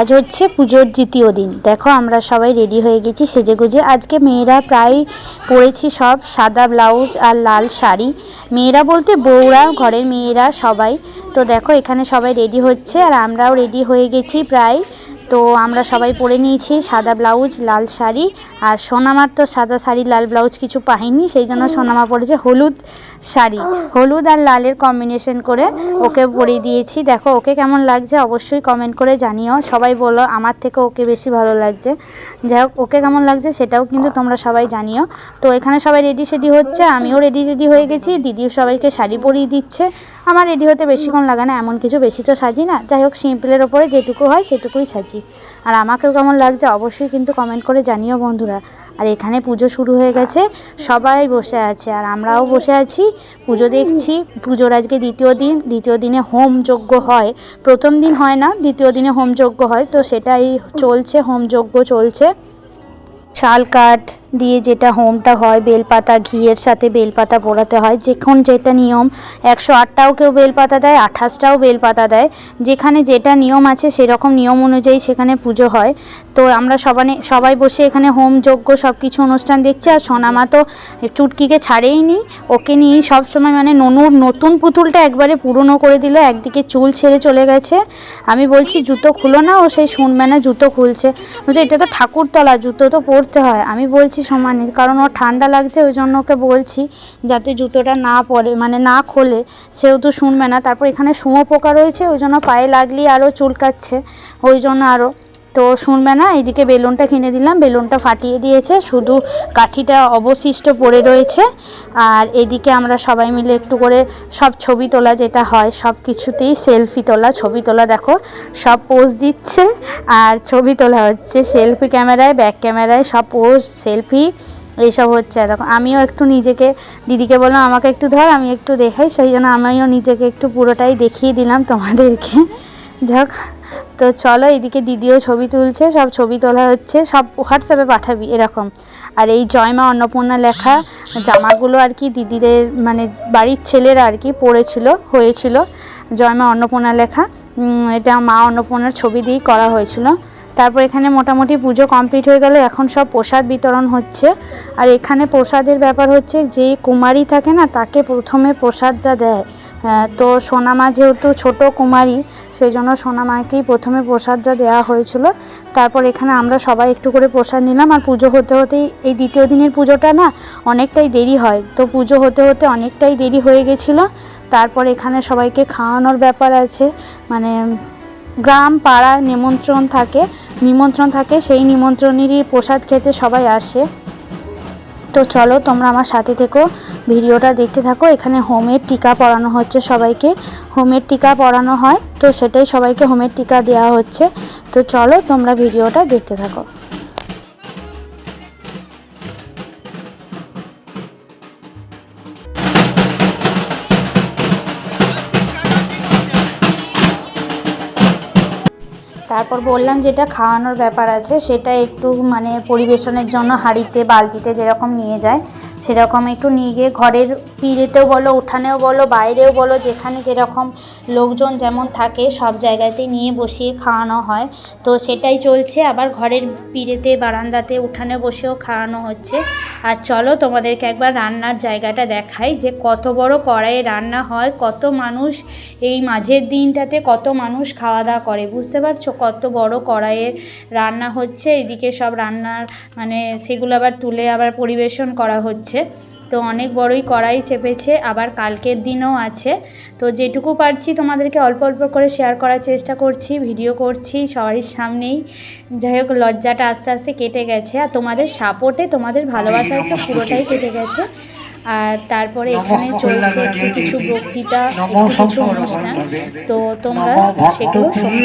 আজ হচ্ছে পুজোর দ্বিতীয় দিন। দেখো, আমরা সবাই রেডি হয়ে গেছি সেজেগুজে। আজকে মেয়েরা প্রায় পরেছি সব সাদা ব্লাউজ আর লাল শাড়ি। মেয়েরা বলতে বউরা, ঘরের মেয়েরা সবাই। তো দেখো, এখানে সবাই রেডি হচ্ছে আর আমরাও রেডি হয়ে গেছি প্রায়। তো আমরা সবাই পরে নিয়েছি সাদা ব্লাউজ লাল শাড়ি। আর সোনামার তো সাদা শাড়ি, লাল ব্লাউজ কিছু পাইনি, সেই জন্য সোনামা পরেছে হলুদ শাড়ি। হলুদ আর লালের কম্বিনেশন করে ওকে পরিয়ে দিয়েছি। দেখো, ওকে কেমন লাগছে অবশ্যই কমেন্ট করে জানিও। সবাই বলো আমার থেকে ওকে বেশি ভালো লাগছে। যাই হোক, ওকে কেমন লাগছে সেটাও কিন্তু তোমরা সবাই জানিও। তো এখানে সবাই রেডি সেডি হচ্ছে, আমিও রেডি রেডি হয়ে গেছি। দিদিও সবাইকে শাড়ি পরিয়ে দিচ্ছে। আমার রেডি হতে বেশিক্ষণ লাগে না, এমন কিছু বেশি তো সাজি না। যাই হোক সিম্পলের ওপরে যেটুকু হয় সেটুকুই সাজি। আর আমাকেও কেমন লাগছে অবশ্যই কিন্তু কমেন্ট করে জানিও বন্ধুরা। আর এখানে পুজো শুরু হয়ে গেছে। সবাই বসে আছে আর আমরাও বসে আছি। পুজো দেখছি। পুজোর আজকে দ্বিতীয় দিন। দ্বিতীয় দিনে হোম যজ্ঞ হয়। প্রথম দিন হয় না, দ্বিতীয় দিনে হোম যজ্ঞ হয়। তো সেটাই চলছে, হোম যজ্ঞ চলছে। শাল কাঠ দিয়ে যেটা হোমটা হয়, বেলপাতা, ঘিয়ের সাথে বেলপাতা পোড়াতে হয়। যখন যেটা নিয়ম, একশো আটটাও কেউ বেলপাতা দেয়, আঠাশটাও বেলপাতা দেয়। যেখানে যেটা নিয়ম আছে সেরকম নিয়ম অনুযায়ী সেখানে পুজো হয়। তো আমরা সবাই সবাই বসে এখানে হোম, যজ্ঞ সব কিছু অনুষ্ঠান দেখছি। আর সোনামা তো চুটকিকে ছাড়েই নি ওকে নিয়েই সবসময় মানে ননুর নতুন পুতুলটা একবারে পুরনো করে দিল। একদিকে চুল ছেড়ে চলে গেছে। আমি বলছি, জুতো খুলো না, ও সেই শুনবে না জুতো খুলছে। বলছে, এটা তো ঠাকুরতলা, জুতো তো পরতে হয়। আমি বলছি সমানে, কারণ ওর ঠান্ডা লাগছে, ওই জন্য ওকে বলছি যাতে জুতোটা না পরে মানে না খোলে। সেহেতু শুনবে না। তারপর এখানে শুঁয়ো পোকা রয়েছে, ওই জন্য পায়ে লাগলেই আরও চুলকাচ্ছে, ওই জন্য আরও তো শুনবে না এইদিকে বেলুনটা কিনে দিলাম, বেলুনটা ফাটিয়ে দিয়েছে, শুধু কাঠিটা অবশিষ্ট পড়ে রয়েছে। আর এদিকে আমরা সবাই মিলে একটু করে সব ছবি তোলা যেটা হয়, সব কিছুতেই সেলফি তোলা, ছবি তোলা দেখো, সব পোজ দিচ্ছে, আর ছবি তোলা হচ্ছে সেলফি ক্যামেরায় ব্যাক ক্যামেরায় সব পোজ সেলফি এইসব হচ্ছে। দেখো, আমিও একটু নিজেকে, দিদিকে বললাম, আমাকে একটু ধর, আমি একটু দেখাই। সেই জন্য আমিও নিজেকে একটু পুরোটাই দেখিয়ে দিলাম তোমাদেরকে। যাক তো চলো এদিকে দিদিও ছবি তুলছে, সব ছবি তোলা হচ্ছে, সব হোয়াটসঅ্যাপে পাঠাবি, এরকম। আর এই জয়মা অন্নপূর্ণা লেখা জামাগুলো আর কি দিদিদের মানে বাড়ির ছেলেরা আর কি পড়েছিল, হয়েছিল। জয়মা অন্নপূর্ণা লেখা। এটা মা অন্নপূর্ণার ছবি দিয়েই করা হয়েছিল। তারপর এখানে মোটামুটি পুজো কমপ্লিট হয়ে গেল। এখন সব প্রসাদ বিতরণ হচ্ছে। আর এখানে প্রসাদের ব্যাপার হচ্ছে যে কুমারী থাকে না, তাকে প্রথমে প্রসাদ যা দেয় তো সোনামা যেহেতু ছোট কুমারী, সেই জন্য সোনামাকেই প্রথমে প্রসাদ যা দেওয়া হয়েছিল। তারপর এখানে আমরা সবাই একটু করে প্রসাদ নিলাম। আর পুজো হতে হতেই, এই দ্বিতীয় দিনের পুজোটা না, অনেকটাই দেরি হয়। তো পুজো হতে হতে অনেকটাই দেরি হয়ে গেছিল। তারপর এখানে সবাইকে খাওয়ানোর ব্যাপার আছে। মানে গ্রাম, পাড়া নিমন্ত্রণ থাকে নিমন্ত্রণ থাকে, সেই নিমন্ত্রণেরই প্রসাদ খেতে সবাই আসে। তো চলো, তোমরা আমার সাথে থেকো, ভিডিওটা দেখতে থাকো। এখানে হোমের টিকা পরানো হচ্ছে সবাইকে। হোমের টিকা পরানো হয়, তো সেটাই সবাইকে হোমের টিকা দেওয়া হচ্ছে। তো চলো, তোমরা ভিডিওটা দেখতে থাকো। তারপর বললাম যেটা খাওয়ানোর ব্যাপার আছে, সেটা একটু মানে পরিবেশনের জন্য হাঁড়িতে, বালতিতে যেরকম নিয়ে যায়, সেরকম একটু নিয়ে গিয়ে ঘরের পিড়েতেও বলো, উঠানেও বলো, বাইরেও বলো, যেখানে যেরকম লোকজন যেমন থাকে, সব জায়গাতেই নিয়ে বসিয়ে খাওয়ানো হয়। তো সেটাই চলছে, আবার ঘরের পিড়েতে, বারান্দাতে, উঠানে বসেও খাওয়ানো হচ্ছে। আর চলো তোমাদেরকে একবার রান্নার জায়গাটা দেখাই, যে কত বড় কড়াইয়ে রান্না হয়, কত মানুষ এই মাঝের দিনটাতে কত মানুষ খাওয়া দাওয়া করে, বুঝতে পারছ? কত বড় কড়াইয়ে রান্না হচ্ছে এদিকে সব রান্নার মানে সেগুলো আবার তুলে আবার পরিবেশন করা হচ্ছে। তো অনেক বড়ই কড়াই চেপেছে আবার কালকের দিনও আছে। তো যেটুকু পারছি তোমাদেরকে অল্প অল্প করে শেয়ার করার চেষ্টা করছি ভিডিও করছি সবারই সামনেই। যাই হোক লজ্জাটা আস্তে আস্তে কেটে গেছে। আর তোমাদের সাপোর্টে তোমাদের ভালোবাসায় তো পুরোটাই কেটে গেছে। আর তারপরে এখানে চলছে একটু কিছু বক্তৃতা একটু কিছু অনুষ্ঠান। তো তোমরা সেগুলো শোনো।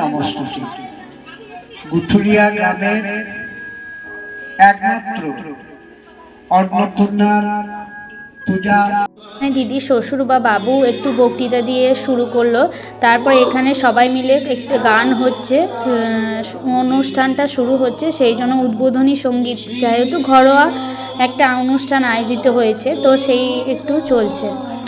নমস্তুতি। একমাত্র অন্নপূর্ণার পূজা। দিদি, শ্বশুর বা বাবু একটু বক্তৃতা দিয়ে শুরু করল। তারপর এখানে সবাই মিলে একটু গান হচ্ছে অনুষ্ঠানটা শুরু হচ্ছে। সেই জন্য উদ্বোধনী সংগীত যেহেতু ঘরোয়া একটা অনুষ্ঠান আয়োজিত হয়েছে, তো সেই একটু চলছে।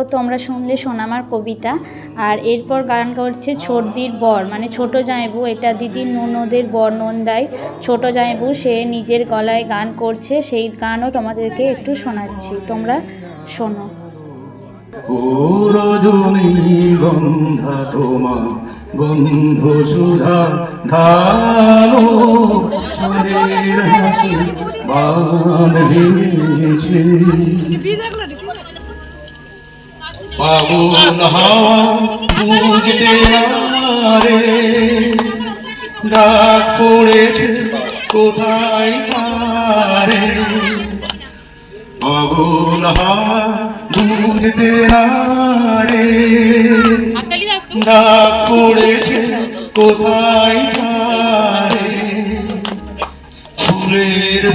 তারপর তো আমরা শুনলে সোনামার কবিতা। আর এরপর গান করছে ছর্দির বর মানে ছোট জামাইবু এটা দিদির ননদের বর্ণন দেয় ছোট জামাইবু সে নিজের গলায় গান করছে সেই গানও তোমাদেরকে একটু শোনাচ্ছি তোমরা শোনো। ও তোমা গন্ধ সুধা ধানো সুরের হাসি বাঁধেছে পাবন হাওয়া বুঝতে রে ডাক কোথায় পারে? পাগল হাওয়া বুঝতে রে ডাক পড়েছে কোথায়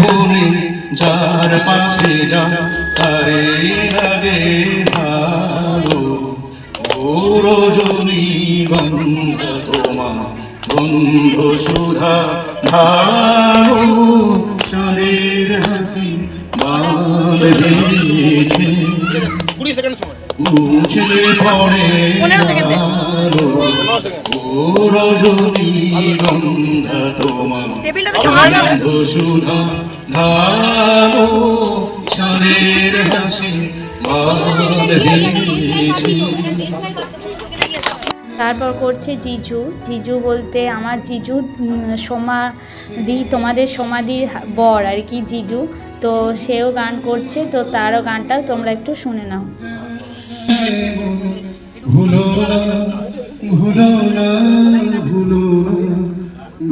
বনে যার পাশে যা তারে লাগে। রজনী গন্ধ তোমা গন্ধ সুধা ধারো চাঁদের হাসি বাঁধেছে কুড়ি সেকেন্ড সময়। উছলে পড়ে ও রজনী গন্ধা তোমা গন্ধ সুধা ধারো চাঁদের হাসি বাঁধেছে তারপর করছে জিজু। জিজু বলতে আমার জিজু সমাধি তোমাদের সমাধির বর আর কি জিজু। তো সেও গান করছে তো তারও গানটা তোমরা একটু শুনে নাও। ভুলো না ভুলো না ভুলো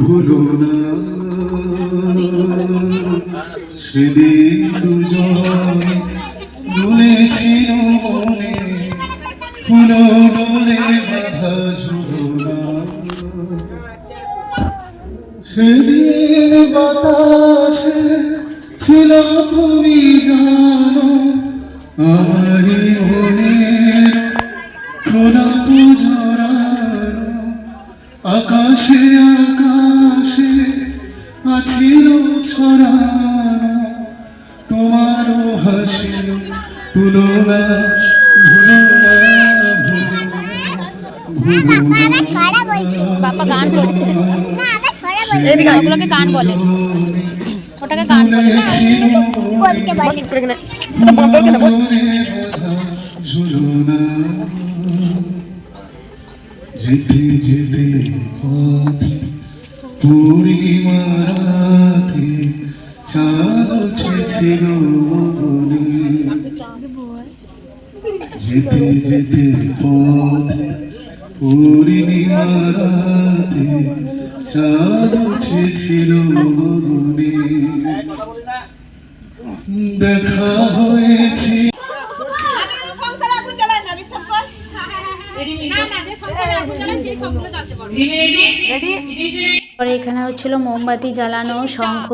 ভুলো না সেদিন দুজনে আছিল ছড়ানো তোমারও হাসি তুলনা ভুলো না ভুলো না। বাবা গান করছে ওগুলোকে গান বলে। ওটাকে গান বলে। যেতে যেতে পথে পূর্ণিমা রাতে চাঁদ উঠেছিল মনে যেতে যেতে পথে পূর্ণিমা রাতে চাঁদ উঠেছিল মনে দেখা হয়েছে পরে এখানে হচ্ছিল মোমবাতি জ্বালানো, শঙ্খ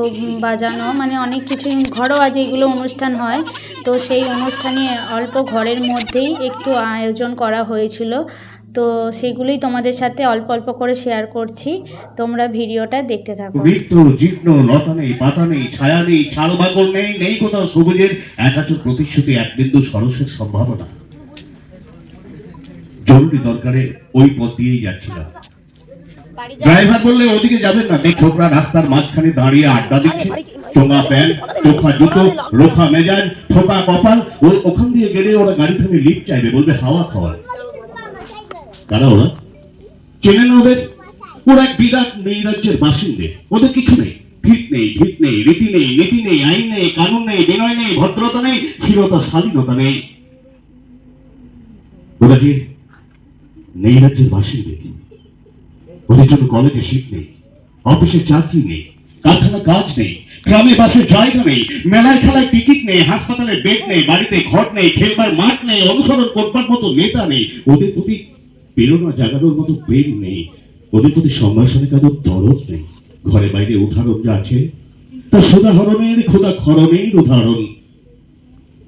বাজানো মানে অনেক কিছু ঘরোয়া যেগুলো অনুষ্ঠান হয়। তো সেই অনুষ্ঠানে অল্প ঘরের মধ্যেই একটু আয়োজন করা হয়েছিল। তো সেগুলোই তোমাদের সাথে অল্প অল্প করে শেয়ার করছি। তোমরা ভিডিওটা দেখতে থাকো। রিক্ত জীর্ণ লতা নেই, পাতা নেই, ছায়া নেই, ছাল বাকল নেই নেই কোথাও সবুজের একাচুর প্রতিশ্রুতি এক বিন্দু সরসের সম্ভাবনা। জরুরি দরকারে ওই পথ দিয়েই যাচ্ছিলাম। ড্রাইভার বললে ওদিকে যাবেন না দেখ ছোকরা রাস্তার মাঝখানে দাঁড়িয়ে আড্ডা দিচ্ছে। চোঙা প্যান্ট চোখা জুতো রোখা মেজাজ ঠোকা কপাল ও ওখান দিয়ে গেলে ওরা গাড়ি থেকে লিফট চাইবে বলবে হাওয়া খাওয়া কারা ওরা। চেনে না ওদের। ওরা এক বিরাট নৈরাজ্যের বাসিন্দে। ওদের কিছু নেই। ঠিক নেই ঠিক নেই রীতি নেই নীতি নেই আইন নেই কানুন নেই বিনয় নেই ভদ্রতা নেই স্থিরতা স্বাধীনতা নেই। ওরা যে নেই রাজ্যের বাসিন্দে ওদের জন্য কলেজে শীত নেই, অফিসে চাকরি নেই, কারখানা কাজ নেই, গ্রামে বাসে জায়গা নেই, মেলায় খেলায় টিকিট নেই, হাসপাতালে বেড নেই, বাড়িতে ঘর নেই, খেলবার মাঠ নেই, অনুসরণ করবার মতো নেতা নেই। ওদের প্রতি প্রেরণা জাগানোর মতো প্রেম নেই। ওদের প্রতি সম্ভাষণে কারোর দরদ নেই। ঘরে বাইরে উদাহরণ যা আছে, তা সুদাহরণের খোদা খরণের উদাহরণ।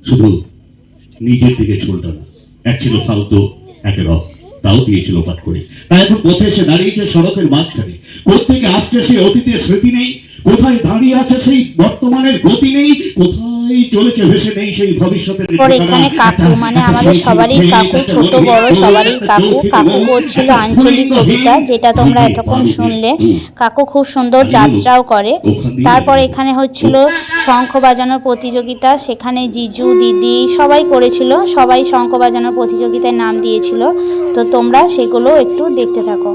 শুধু নিজের দিকে চলটা না, এক ছিল ফালতু এক রক তাও দিয়েছিল পাঠ করে। তাই এখন পথে এসে দাঁড়িয়েছে সড়কের মাঝখানে? কোথেকে আসছে সে অতীতের স্মৃতি নেই? কোথায় দাঁড়িয়ে আছে সেই বর্তমানের গতি নেই কোথায় চলেছে ভেসে নেই সেই ভবিষ্যতের এখানে কাকু মানে আমাদের সবারই কাকু ছোট বড় সবারই কাকু। কাকু বলছিল আঞ্চলিক কবিতা যেটা তোমরা এতক্ষণ শুনলে। কাকু খুব সুন্দর যাত্রাও করে। তারপর এখানে হচ্ছিল শঙ্খ বাজানোর প্রতিযোগিতা সেখানে জিজু দিদি সবাই করেছিল সবাই শঙ্খ বাজানোর প্রতিযোগিতায় নাম দিয়েছিল। তো তোমরা সেগুলো একটু দেখতে থাকো।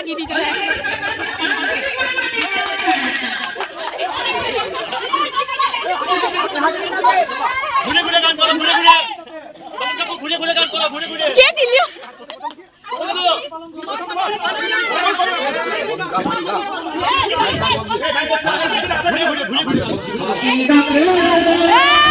লাগিয়ে দিয়েছে ঘুরে ঘুরে গান করো ঘুরে ঘুরে ঘুরে ঘুরে গান করো ঘুরে ঘুরে কে দিল বাসে দোলাই চোরে যাবি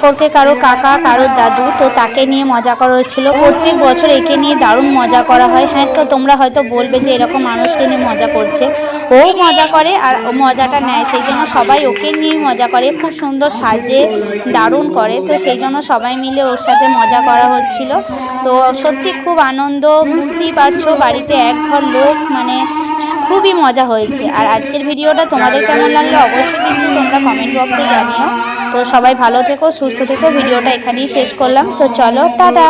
সম্পর্কে কারও কাকা, কারও দাদু, তো তাকে নিয়ে মজা করা হচ্ছিল প্রত্যেক বছর একে নিয়ে দারুণ মজা করা হয়। হ্যাঁ তো তোমরা হয়তো বলবে যে এরকম মানুষকে নিয়ে মজা করছে। ও মজা করে আর মজাটা নেয়, সেই জন্য সবাই ওকে নিয়ে মজা করে। খুব সুন্দর সাজে, দারুণ করে। তো সেই জন্য সবাই মিলে ওর সাথে মজা করা হচ্ছিল। তো সত্যি খুব আনন্দ, বুঝতেই পারছ, বাড়িতে এক ঘর লোক মানে খুবই মজা হয়েছে। আর আজকের ভিডিওটা তোমাদের কেমন লাগল অবশ্যই কিন্তু তোমরা কমেন্ট বক্সে জানিও। তো সবাই ভালো থেকো সুস্থ থেকো। ভিডিওটা এখানেই শেষ করলাম। তো চলো টাটা।